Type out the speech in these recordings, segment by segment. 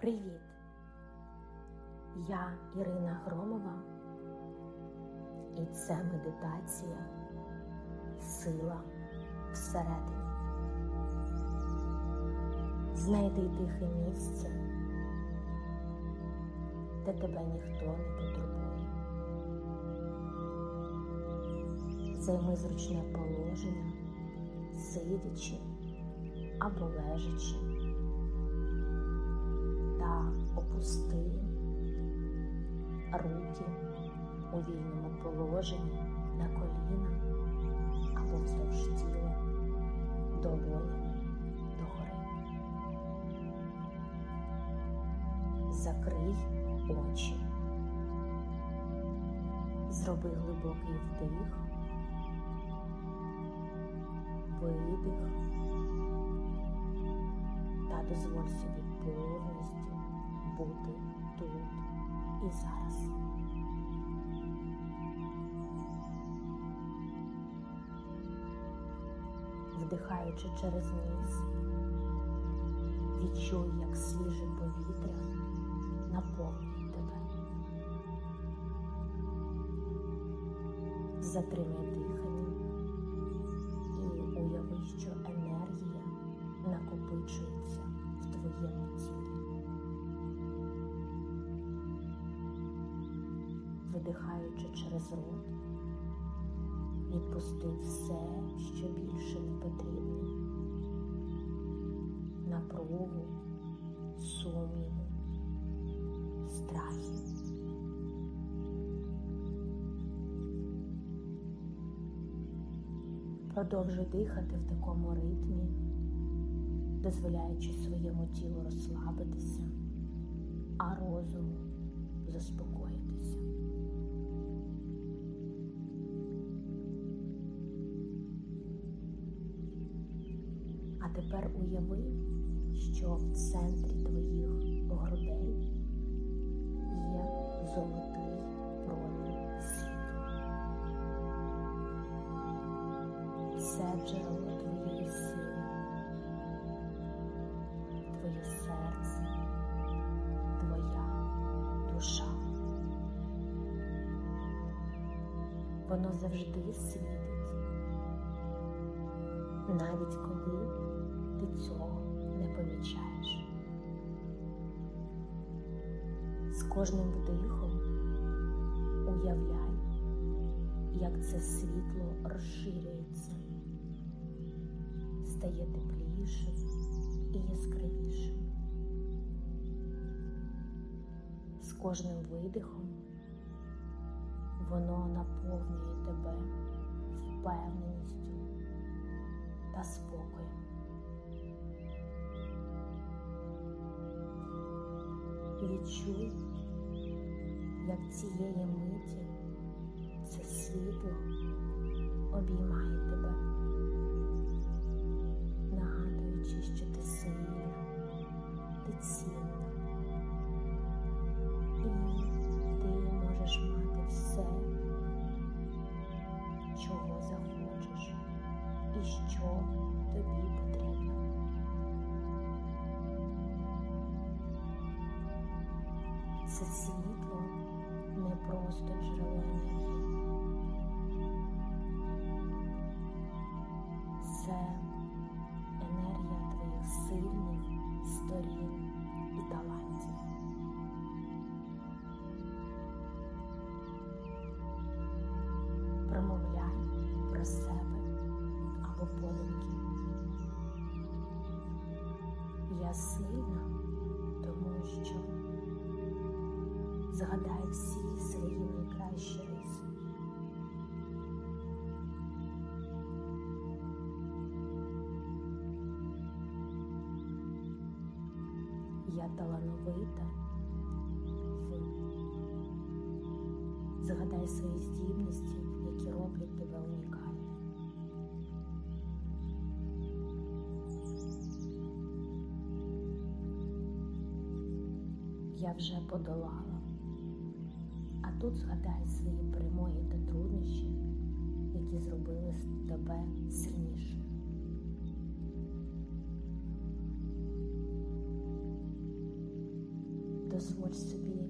Привіт! Я Ірина Громова, і це медитація Сила всередині. Знайди тихе місце, де тебе ніхто не потребує. Займи зручне положення, сидячи або лежачи та опусти руки у вільному положенні на коліна або вздовж тіла долонями догори. Закрий очі. Зроби глибокий вдих, видих та дозволь собі повністю бути тут і зараз. Вдихаючи через ніс, відчуй, як свіже повітря наповнює тебе. Затримай дихання і уяви, що енергія накопичується тілі. Видихаючи через рот, відпусти все, що більше не потрібно. Напругу, сумніву, страхи. Продовжуй дихати в такому ритмі, дозволяючи своєму тілу розслабитися, а розуму заспокоїтися. А тепер уяви, що в центрі твоїх грудей є золотий промінь світла. Це джерело Воно завжди світить, навіть коли ти цього не помічаєш. З кожним вдихом уявляй, як це світло розширюється, стає теплішим і яскравішим. З кожним видихом воно наповнює тебе впевненістю та спокоєм. Відчуй, як цієї миті це світло обіймає тебе, нагадуючи, що ти сильна, ти цінна, Це світло не просто джерело енергії. Це згадай всі свої найкращі риси. Я талановита в згадай свої здібності, які роблять тебе унікальним. Я вже подолала. Тут згадай свої перемоги та труднощі, які зробили тебе сильнішою. дозволь собі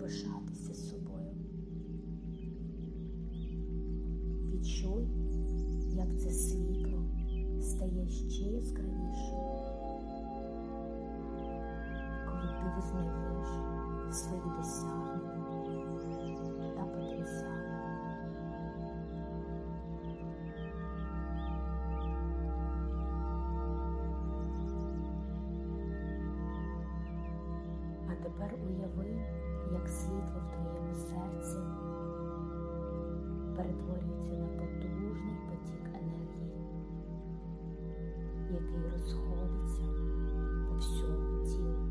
пишатися собою. Відчуй, як це світло стає ще яскравішим, коли ти визнаєш свої досягнення тепер уяви, як світло в твоєму серці перетворюється на потужний потік енергії, який розходиться по всьому тілу.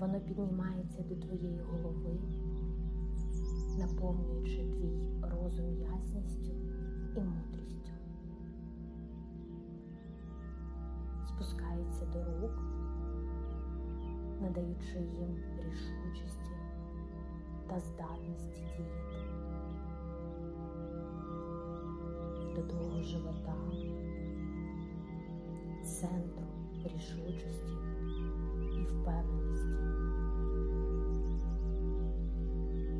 Воно піднімається до твоєї голови, наповнюючи твій розум ясністю і мудрістю. Спускається до рук, надаючи їм рішучості та здатності діяти. До твого живота, центру рішучості і впевненості.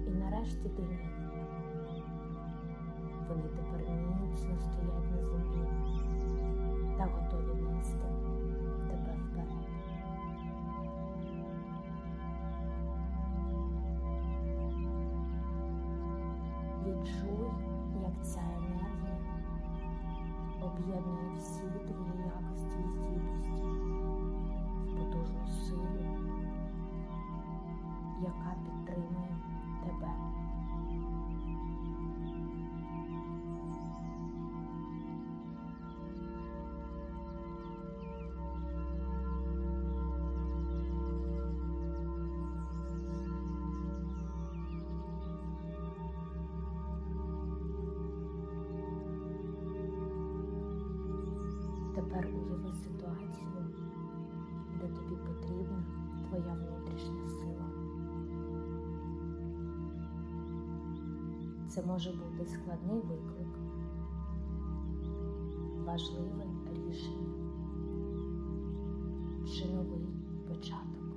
І нарешті до. Вони тепер міцно стоять на землі та готові нести об'єднує всі твої якості і здібності в потужну силу, яка підтримує тебе. Тепер уяви ситуацію, де тобі потрібна твоя внутрішня сила. Це може бути складний виклик, важливе рішення чи новий початок.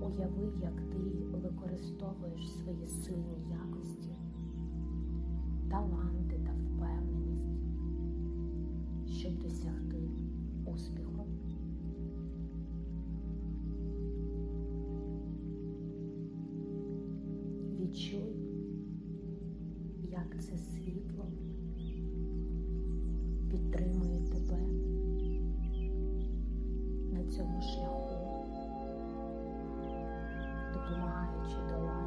Уяви, як ти використовуєш свої сильні якості, Відчуй, як це світло підтримує тебе на цьому шляху, допомагаючи долати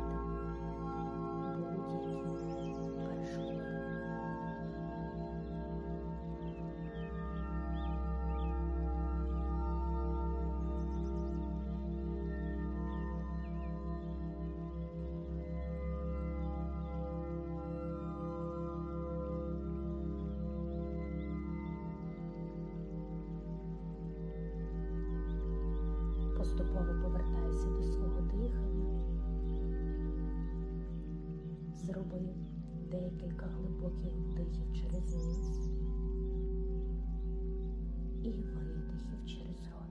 і видихів через рот.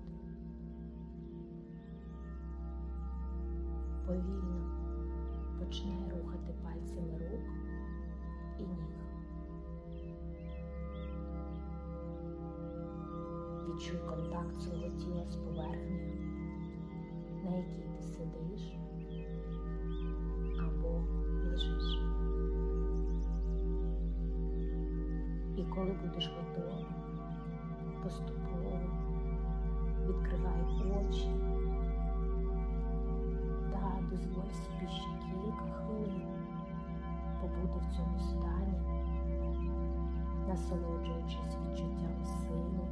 Повільно починай рухати пальцями рук і ніг. Відчуй контакт свого тіла з поверхнею, на якій ти сидиш коли будеш готова, поступово. Відкривай очі. Та дозволь собі ще кілька хвилин. Побути в цьому стані, насолоджуючись відчуттям сили,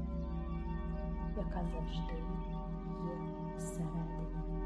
яка завжди є всередині.